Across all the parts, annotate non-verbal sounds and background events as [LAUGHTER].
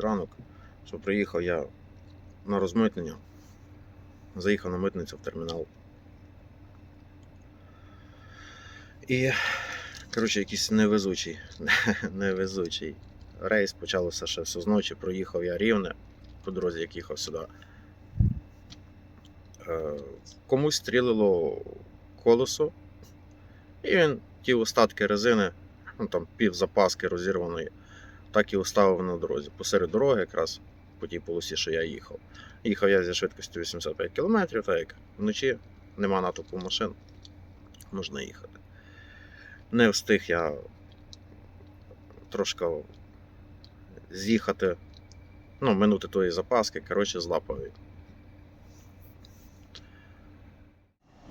ранок, що приїхав я на розмитнення. Заїхав на митницю в термінал. І, коротше, якийсь невезучий, [LAUGHS] невезучий рейс почалося ще все зночі. Проїхав я рівне по дорозі, як їхав сюди. Е, Комусь стрілило колесо, і він ті остатки резини, ну там пів запаски розірваної, так і оставив на дорозі. Посеред дороги, якраз по тій полосі, що я їхав. Їхав я зі швидкістю 85 км, так як вночі нема натовпу машин, можна їхати. Не встиг я трошки з'їхати, ну, минути тої запаски, коротше, злапав. її.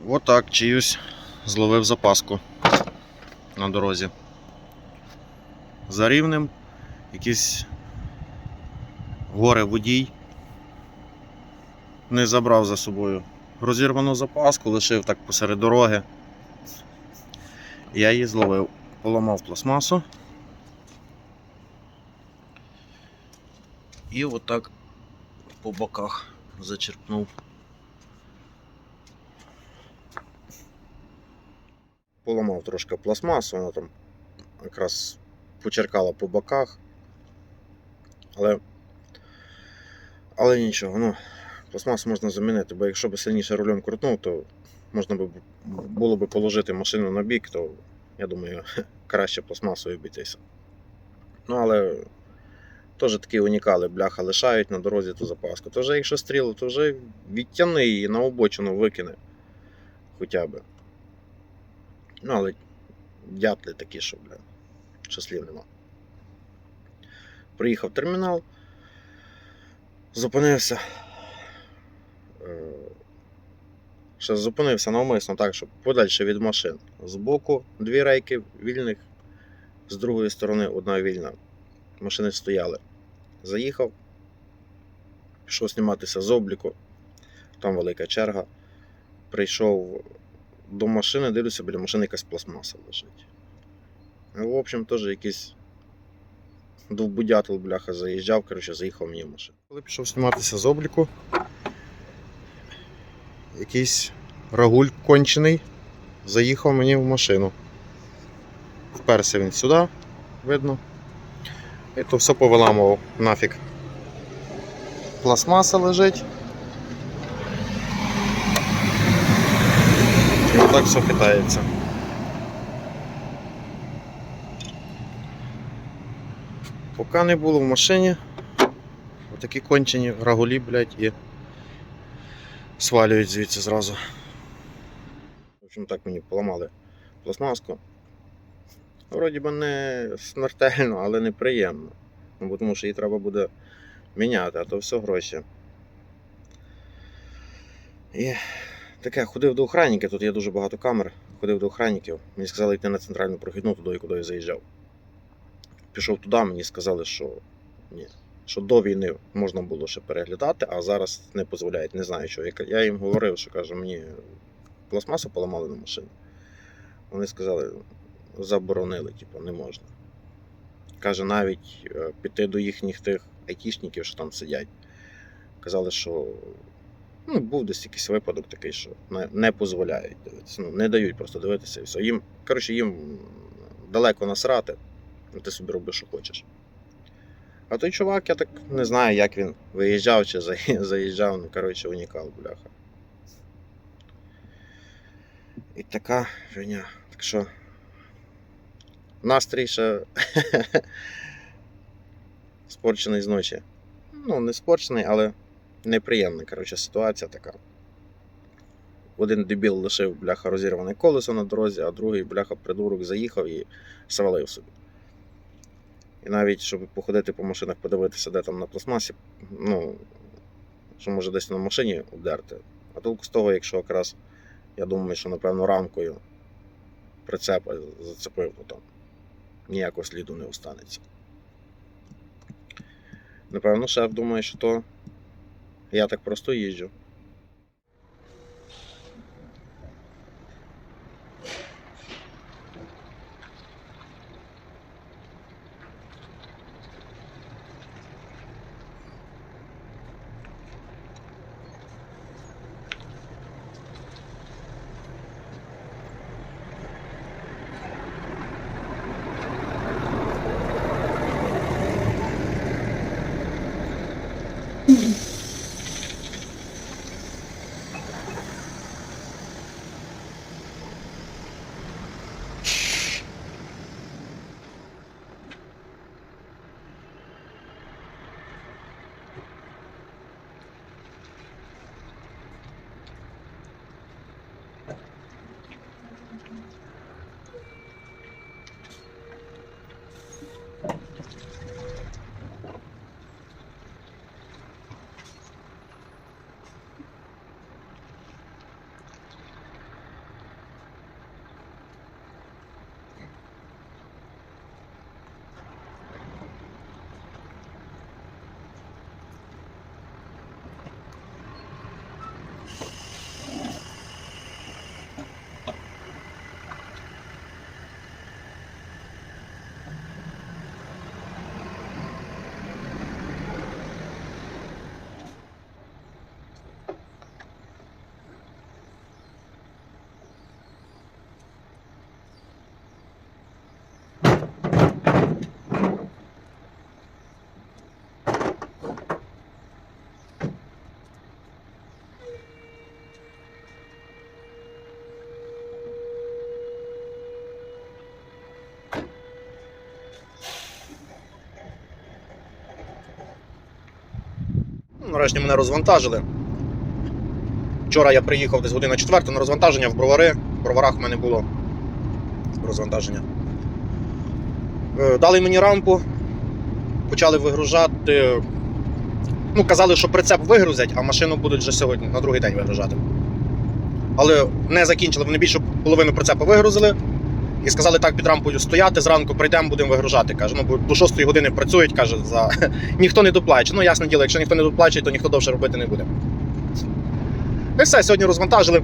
Отак чиюсь зловив запаску на дорозі. За рівнем якийсь горе водій не забрав за собою розірвану запаску, лишив так посеред дороги. Я її зловив, поламав пластмасу. І отак по боках зачерпнув. Поламав трошки пластмасу, вона там якраз почеркала по боках. Але, але нічого, ну, пластмасу можна замінити, бо якщо б сильніше рулем крутнув, то можна б було б положити машину на бік, то я думаю, [LAUGHS] краще пластмасою обійтися. Ну, але теж такі унікали, бляха, лишають на дорозі ту запаску. То вже якщо стріли, то вже відтяни її на обочину викине. Хоча б. Ну, але дятли такі, що, бля, що слів нема. Приїхав термінал, зупинився. Е, Ще зупинився навмисно так, щоб подальше від машин. Збоку дві рейки вільних, з другої сторони одна вільна. Машини стояли. Заїхав, пішов зніматися з обліку, там велика черга. Прийшов до машини, дивлюся, біля машини якась пластмаса лежить. Ну, В общем, теж якийсь довбудятел, бляха, заїжджав, коротше, заїхав мені в машину. Коли пішов зніматися з обліку, якийсь рагуль кончений заїхав мені в машину. Вперся він сюди, видно. І то все повиламував нафіг. Пластмаса лежить. І отак все хитається. Поки не було в машині, отакі кончені рагулі, блядь, і свалюють звідси зразу. В общем, так мені поламали пластмаску. Вроді би не смертельно, але неприємно. Ну, бо тому що її треба буде міняти, а то все гроші. І таке, ходив до охранників, тут є дуже багато камер. Ходив до охранників. Мені сказали йти на центральну прохідну, туди, куди я заїжджав. Пішов туди, мені сказали, що ні. Що до війни можна було ще переглядати, а зараз не дозволяють, не знаю що. Я- їм говорив, що кажу, мені пластмасу поламали на машині. Вони сказали, заборонили, типу, не можна. Каже, навіть е, піти до їхніх тих айтішників, що там сидять. Казали, що ну, був десь якийсь випадок такий, що не, дозволяють дивитися. Ну, не дають просто дивитися і все. Їм, коротше, їм далеко насрати, ти собі роби, що хочеш. А той чувак, я так не знаю, як він виїжджав чи [LAUGHS] заїжджав, ну, коротше, унікал, бляха. І така фігня. Так що настрій ще [LAUGHS] спорчений з ночі. Ну, не спорчений, але неприємна коротше, ситуація така. Один дебіл лишив бляха розірване колесо на дорозі, а другий бляха придурок заїхав і свалив собі. І навіть, щоб походити по машинах, подивитися, де там на пластмасі, ну, що може десь на машині обдерти. А толку з того, якщо якраз, я думаю, що напевно рамкою прицепа зацепив, то там ніякого сліду не останеться. Напевно, шеф думає, що то я так просто їжджу. Нарешті мене розвантажили. Вчора я приїхав десь година четверта на розвантаження в бровари. В броварах в мене було розвантаження. Е, Дали мені рампу, почали вигружати. Ну, казали, що прицеп вигрузять, а машину будуть вже сьогодні, на другий день вигружати. Але не закінчили, вони більше половину прицепа вигрузили і сказали так під рампою стояти, зранку прийдемо, будемо вигружати. Каже, ну, бо до 6 години працюють, каже, за... [LAUGHS] ніхто не доплаче. Ну, ясне діло, якщо ніхто не доплаче, то ніхто довше робити не буде. І все, сьогодні розвантажили.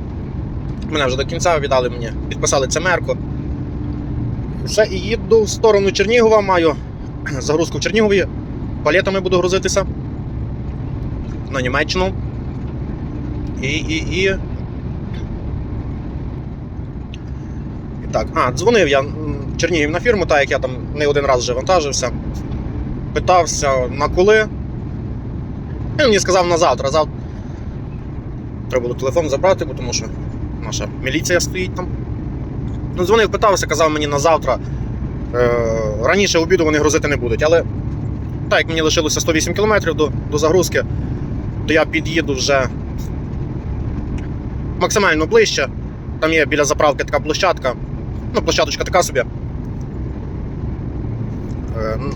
Мене вже до кінця віддали мені, підписали цемерку. Все, і їду в сторону Чернігова, маю [CLEARS THROAT] загрузку в Чернігові. Палетами буду грузитися на Німеччину. І, і, і... так, а, дзвонив я Чернігів на фірму, так як я там не один раз вже вантажився. Питався на коли. Він мені сказав на завтра. Завтра треба було телефон забрати, бо тому що наша міліція стоїть там. Ну, дзвонив, питався, казав мені на завтра. Е, раніше обіду вони грузити не будуть. Але так як мені лишилося 108 км до, до загрузки, то я під'їду вже максимально ближче. Там є біля заправки така площадка. Ну, площадочка така собі. Е,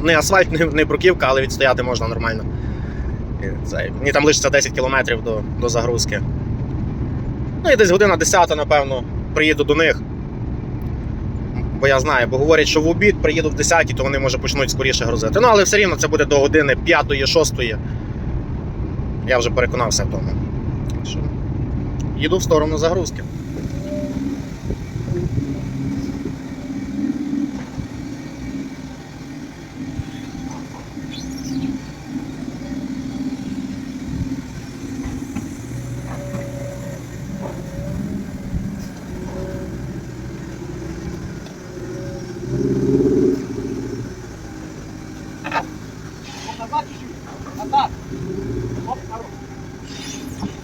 Не асфальт, не, бруківка, але відстояти можна нормально. Мені там лишиться 10 кілометрів до, до загрузки. Ну і десь година 10, напевно, приїду до них. Бо я знаю, бо говорять, що в обід приїду в 10, то вони може почнуть скоріше грузити. Ну, але все рівно це буде до години 5-6. Я вже переконався в тому. Їду в сторону загрузки. 80アタック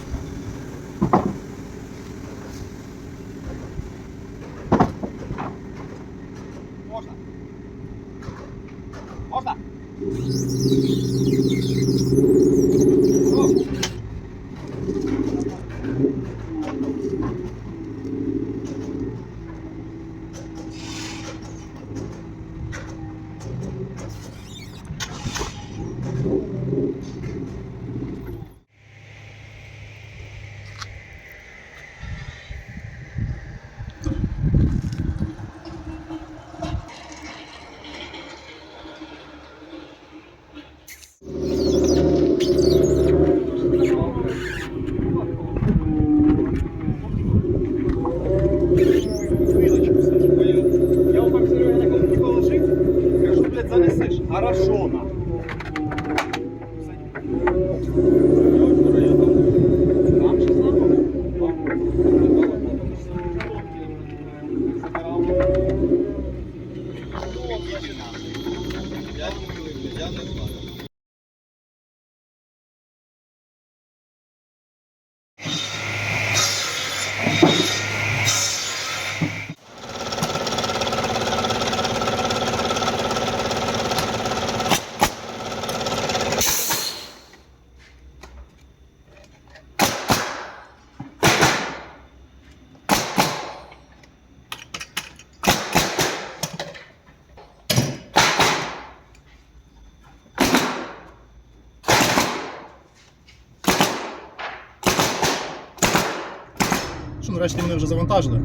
Що нарешті мене вже завантажили.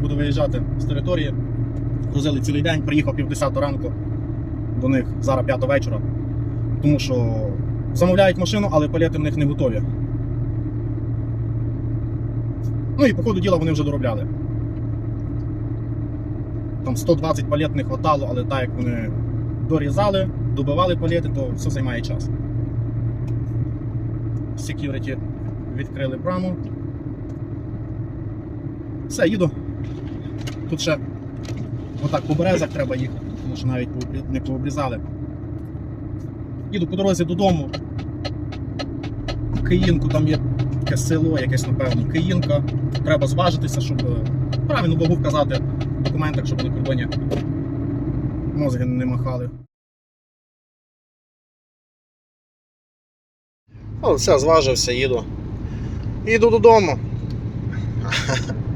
Буду виїжджати з території. Грузили цілий день, приїхав пів десятого ранку до них зараз п'ята вечора. Тому що замовляють машину, але палети в них не готові. Ну і по ходу діла вони вже доробляли. Там 120 палет не хватало, але так як вони дорізали, добивали палети, то все займає час. Security відкрили браму. Все, їду. Тут ще отак по березах треба їхати, тому що навіть не пообрізали. Їду по дорозі додому. Киїнку там є таке село, якесь, напевно, Киїнка. Треба зважитися, щоб е, правильно вагу вказати в документах, щоб на кордоні мозги не махали. О, все, зважився, їду. Їду додому. [LAUGHS]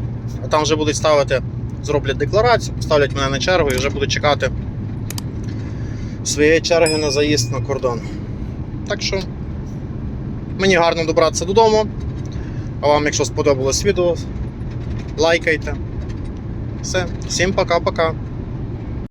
А там вже будуть ставити, зроблять декларацію, поставлять мене на чергу і вже будуть чекати своєї черги на заїзд на кордон. Так що мені гарно добратися додому. А вам, якщо сподобалось відео, лайкайте. Все, всім пока-пока.